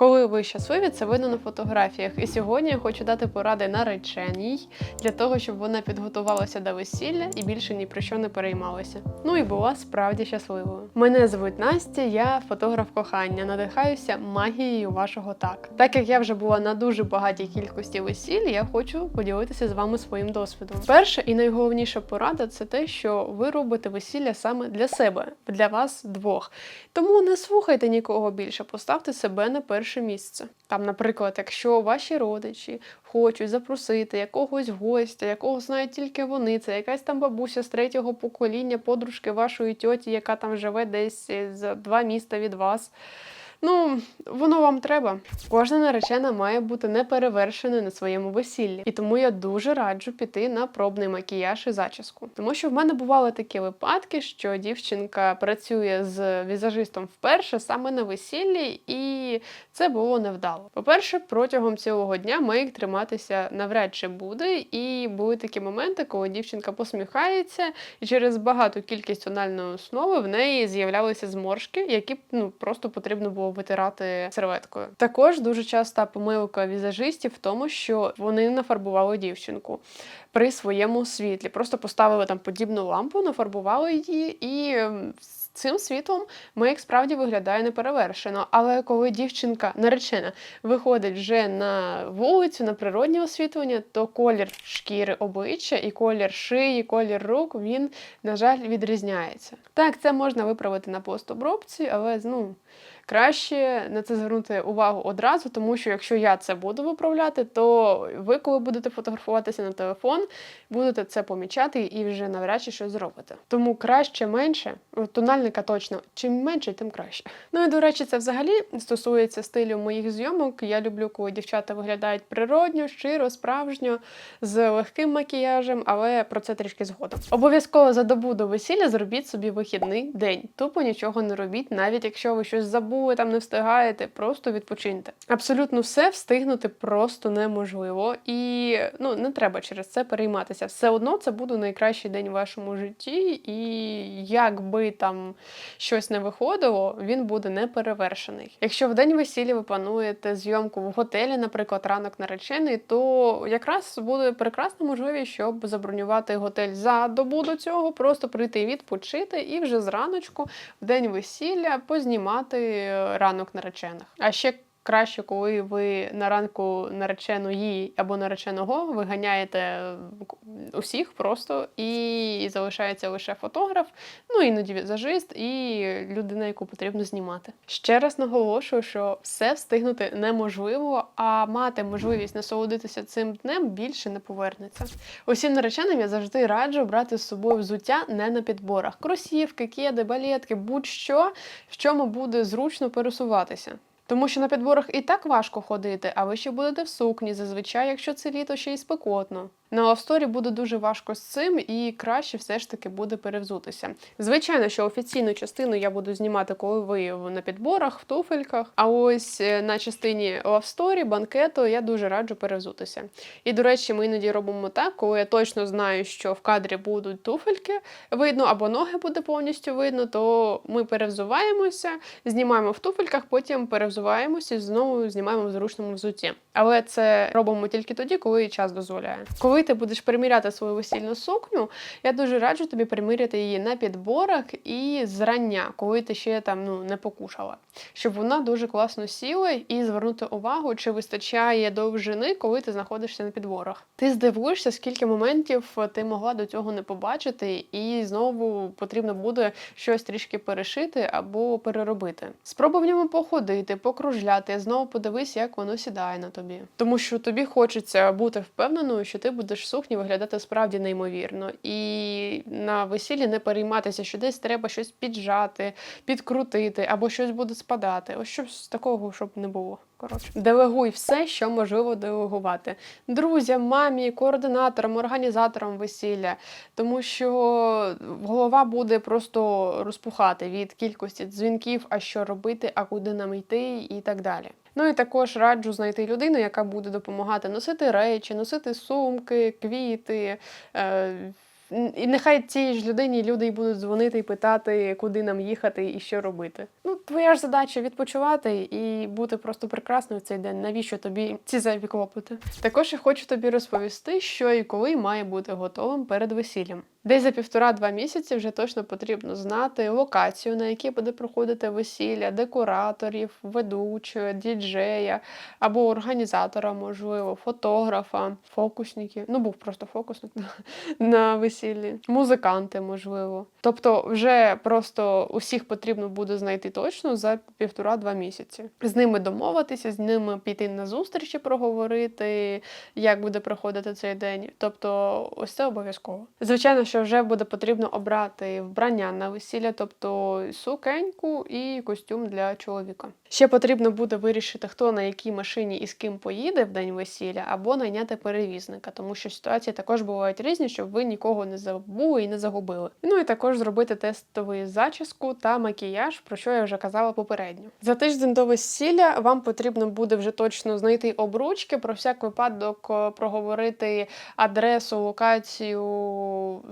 Коли ви щасливі, це видно на фотографіях. І сьогодні я хочу дати поради нареченій для того, щоб вона підготувалася до весілля і більше ні про що не переймалася. Ну і була справді щасливою. Мене звуть Настя, я фотограф кохання. Надихаюся магією вашого так. Так як я вже була на дуже багатій кількості весіль, я хочу поділитися з вами своїм досвідом. Перша і найголовніша порада це те, що ви робите весілля саме для себе, для вас двох. Тому не слухайте нікого більше, поставте себе на перше місце. Там, наприклад, якщо ваші родичі хочуть запросити якогось гостя, якого знають тільки вони, це якась там бабуся з третього покоління, подружки вашої тьоті, яка там живе десь за два міста від вас. Ну, воно вам треба. Кожна наречена має бути неперевершеною на своєму весіллі. І тому я дуже раджу піти на пробний макіяж і зачіску. Тому що в мене бували такі випадки, що дівчинка працює з візажистом вперше саме на весіллі, і це було невдало. По-перше, протягом цілого дня мейк триматися навряд чи буде, і були такі моменти, коли дівчинка посміхається, і через багату кількість тональної основи в неї з'являлися зморшки, які ну просто потрібно було витирати серветкою. Також дуже часта помилка візажистів в тому, що вони нафарбували дівчинку при своєму світлі. Просто поставили там подібну лампу, нафарбували її і. Цим світлом мейк справді виглядає неперевершено. Але коли дівчинка наречена виходить вже на вулицю, на природнє освітлення, то колір шкіри обличчя і колір шиї, колір рук він, на жаль, відрізняється. Так, це можна виправити на постобробці, але ну. Краще на це звернути увагу одразу, тому що якщо я це буду виправляти, то ви, коли будете фотографуватися на телефон, будете це помічати і вже навряд чи щось зробите. Тому краще менше, тональника точно, чим менше, тим краще. Ну і до речі, це взагалі стосується стилю моїх зйомок. Я люблю, коли дівчата виглядають природньо, щиро, справжньо, з легким макіяжем, але про це трішки згодом. Обов'язково за добу до весілля зробіть собі вихідний день. Тупо нічого не робіть, навіть якщо ви щось забули, там не встигаєте, просто відпочиньте. Абсолютно все встигнути просто неможливо, і ну не треба через це перейматися. Все одно це буде найкращий день в вашому житті, і якби там щось не виходило, він буде неперевершений. Якщо в день весілля ви плануєте зйомку в готелі, наприклад, ранок наречений, то якраз буде прекрасна можливість, щоб забронювати готель за добу до цього, просто прийти відпочити і вже зраночку в день весілля познімати ранок наречених. А ще краще, коли ви на ранку нареченої або нареченого виганяєте е, усіх просто і залишається лише фотограф, ну іноді візажист і людина, яку потрібно знімати. Ще раз наголошую, що все встигнути неможливо, а мати можливість насолодитися цим днем більше не повернеться. Усім нареченим я завжди раджу брати з собою взуття не на підборах: кросівки, кеди, балетки, будь-що, в чому буде зручно пересуватися. Тому що на підборах і так важко ходити, а ви ще будете в сукні, зазвичай, якщо це літо ще й спекотно. На лавсторі буде дуже важко з цим, і краще все ж таки буде перевзутися. Звичайно, що офіційну частину я буду знімати, коли ви на підборах, в туфельках. А ось е, на частині лавсторі, банкету я дуже раджу перевзутися. І до речі, ми іноді робимо так, коли я точно знаю, що в кадрі будуть туфельки видно, або ноги буде повністю видно, то ми перевзуваємося, знімаємо в туфельках, потім перевзуваємося і знову знімаємо в зручному взутті. Але це робимо тільки тоді, коли час дозволяє. Коли ти будеш приміряти свою весільну сукню, я дуже раджу тобі приміряти її на підборах і зрання, коли ти ще там ну не покушала, щоб вона дуже класно сіла і звернути увагу, чи вистачає довжини, коли ти знаходишся на підборах. Ти здивуєшся, скільки моментів ти могла до цього не побачити, і знову потрібно буде щось трішки перешити або переробити. Спробуй в ньому походити, покружляти, знову подивись, як воно сідає на тобі. Тому що тобі хочеться бути впевненою, що ти будеш в сукні виглядати справді неймовірно. І на весіллі не перейматися, що десь треба щось піджати, підкрутити або щось буде спадати. Ось щось такого, щоб не було. Коротше, делегуй все, що можливо делегувати друзям, мамі, координаторам, організаторам весілля, тому що голова буде просто розпухати від кількості дзвінків, а що робити, а куди нам йти, і так далі. Ну і також раджу знайти людину, яка буде допомагати носити речі, носити сумки, квіти. Е- І нехай цій ж людині люди й будуть дзвонити і питати, куди нам їхати і що робити. Ну, твоя ж задача відпочивати і бути просто прекрасною в цей день. Навіщо тобі ці зайві клопоти? Також я хочу тобі розповісти, що і коли має бути готовим перед весіллям. Десь за півтора-два місяці вже точно потрібно знати локацію, на якій буде проходити весілля, декораторів, ведучого, діджея або організатора, можливо, фотографа, фокусників. Ну, був просто фокусник на весіллі, музиканти, можливо. Тобто, вже просто усіх потрібно буде знайти точно за півтора-два місяці. З ними домовитися, з ними піти на зустрічі, проговорити, як буде проходити цей день. Тобто, ось це обов'язково. Звичайно, що вже буде потрібно обрати вбрання на весілля, тобто сукеньку і костюм для чоловіка. Ще потрібно буде вирішити, хто на якій машині і з ким поїде в день весілля, або найняти перевізника, тому що ситуації також бувають різні, щоб ви нікого не забули і не загубили. Ну і також зробити тестовий зачіску та макіяж, про що я вже казала попередньо. За тиждень до весілля вам потрібно буде вже точно знайти обручки, про всяк випадок е, проговорити адресу, локацію,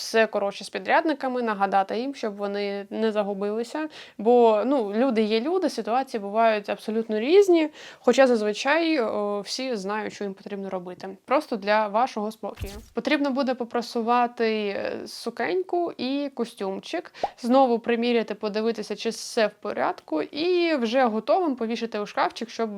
все коротше з підрядниками, нагадати їм, щоб вони не загубилися. Бо ну, люди є люди, ситуації бувають абсолютно різні. Хоча зазвичай о, всі знають, що їм потрібно робити. Просто для вашого спокою. Потрібно буде попрасувати е, сукеньку і костюмчик, знову приміряти, подивитися, чи все в порядку, і вже готовим повішати у шкафчик, щоб.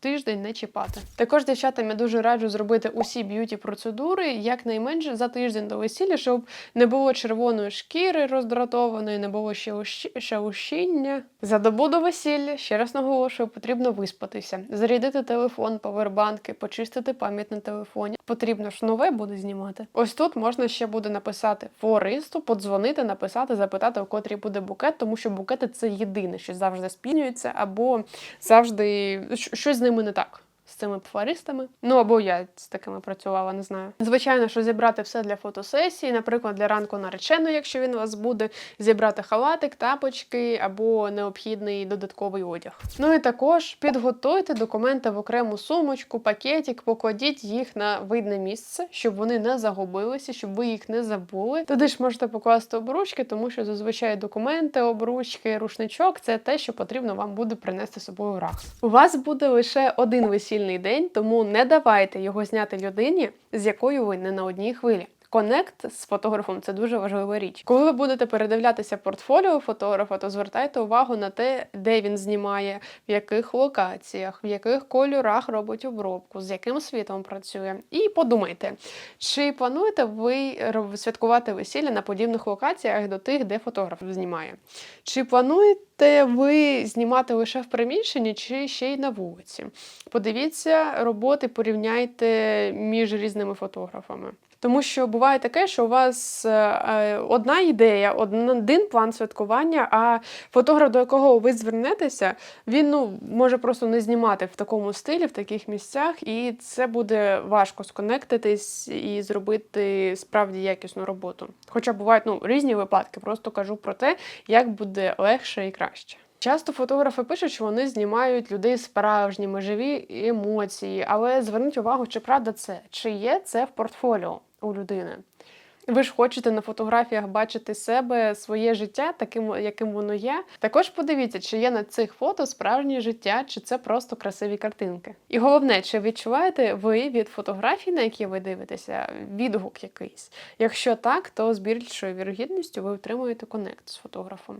Тиждень не чіпати. Також дівчатам я дуже раджу зробити усі б'юті процедури якнайменше за тиждень до весілля, щоб не було червоної шкіри роздратованої, не було ще ущ- шелушіння. За добу до весілля, ще раз наголошую, потрібно виспатися, зарядити телефон, павербанки, почистити пам'ять на телефоні. Потрібно ж нове буде знімати. Ось тут можна ще буде написати флористу, подзвонити, написати, запитати, у котрій буде букет, тому що букети це єдине, що завжди спінюється, або завжди щось ними не так. Цими флористами. Ну або я з такими працювала, не знаю. Звичайно, що зібрати все для фотосесії, наприклад, для ранку нареченої, якщо він у вас буде, зібрати халатик, тапочки або необхідний додатковий одяг. Ну і також підготуйте документи в окрему сумочку, пакетик, покладіть їх на видне місце, щоб вони не загубилися, щоб ви їх не забули. Туди ж можете покласти обручки, тому що зазвичай документи, обручки, рушничок це те, що потрібно вам буде принести з собою ракс. У вас буде лише один весільний день, тому не давайте його зняти людині, з якою ви не на одній хвилі. Конект з фотографом це дуже важлива річ. Коли ви будете передивлятися портфоліо фотографа, то звертайте увагу на те, де він знімає, в яких локаціях, в яких кольорах робить обробку, з яким світом працює. І подумайте, чи плануєте ви святкувати весілля на подібних локаціях до тих, де фотограф знімає? Чи плануєте ви знімати лише в приміщенні, чи ще й на вулиці? Подивіться роботи, порівняйте між різними фотографами. Тому що буває таке, що у вас е, е, одна ідея, один, план святкування, а фотограф, до якого ви звернетеся, він ну, може просто не знімати в такому стилі, в таких місцях, і це буде важко сконектитись і зробити справді якісну роботу. Хоча бувають ну, різні випадки, просто кажу про те, як буде легше і краще. Часто фотографи пишуть, що вони знімають людей справжніми, живі емоції, але зверніть увагу, чи правда це, чи є це в портфоліо у людини. Ви ж хочете на фотографіях бачити себе, своє життя, таким, яким воно є. Також подивіться, чи є на цих фото справжнє життя, чи це просто красиві картинки. І головне, чи відчуваєте ви від фотографій, на які ви дивитеся, відгук якийсь. Якщо так, то з більшою вірогідністю ви отримуєте конект з фотографом.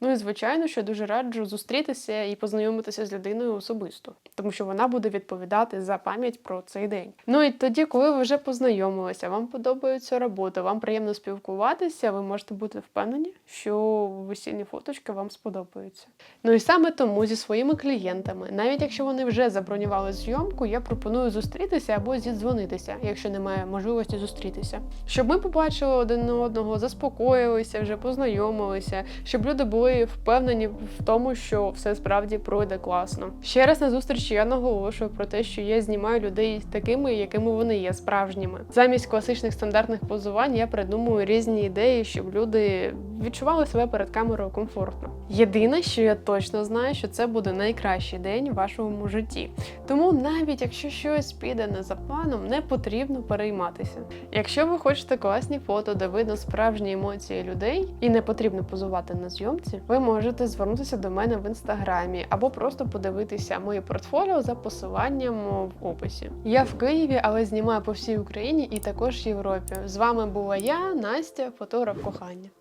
Ну і звичайно, що дуже раджу зустрітися і познайомитися з людиною особисто, тому що вона буде відповідати за пам'ять про цей день. Ну і тоді, коли ви вже познайомилися, вам подобається робота, вам приємно спілкуватися, ви можете бути впевнені, що весільні фоточки вам сподобаються. Ну і саме тому зі своїми клієнтами, навіть якщо вони вже забронювали зйомку, я пропоную зустрітися або зідзвонитися, якщо немає можливості зустрітися, щоб ми побачили один одного, заспокоїлися, вже познайомилися, щоб люди були впевнені в тому, що все справді пройде класно. Ще раз на зустрічі я наголошую про те, що я знімаю людей такими, якими вони є справжніми. Замість класичних стандартних позувань я придумую різні ідеї, щоб люди відчували себе перед камерою комфортно. Єдине, що я точно знаю, що це буде найкращий день в вашому житті. Тому навіть якщо щось піде не за планом, не потрібно перейматися. Якщо ви хочете класні фото, де видно справжні емоції людей, і не потрібно позувати на зйомці, ви можете звернутися до мене в інстаграмі або просто подивитися моє портфоліо за посиланням в описі. Я в Києві, але знімаю по всій Україні і також Європі. З вами була я, Настя, фотограф кохання.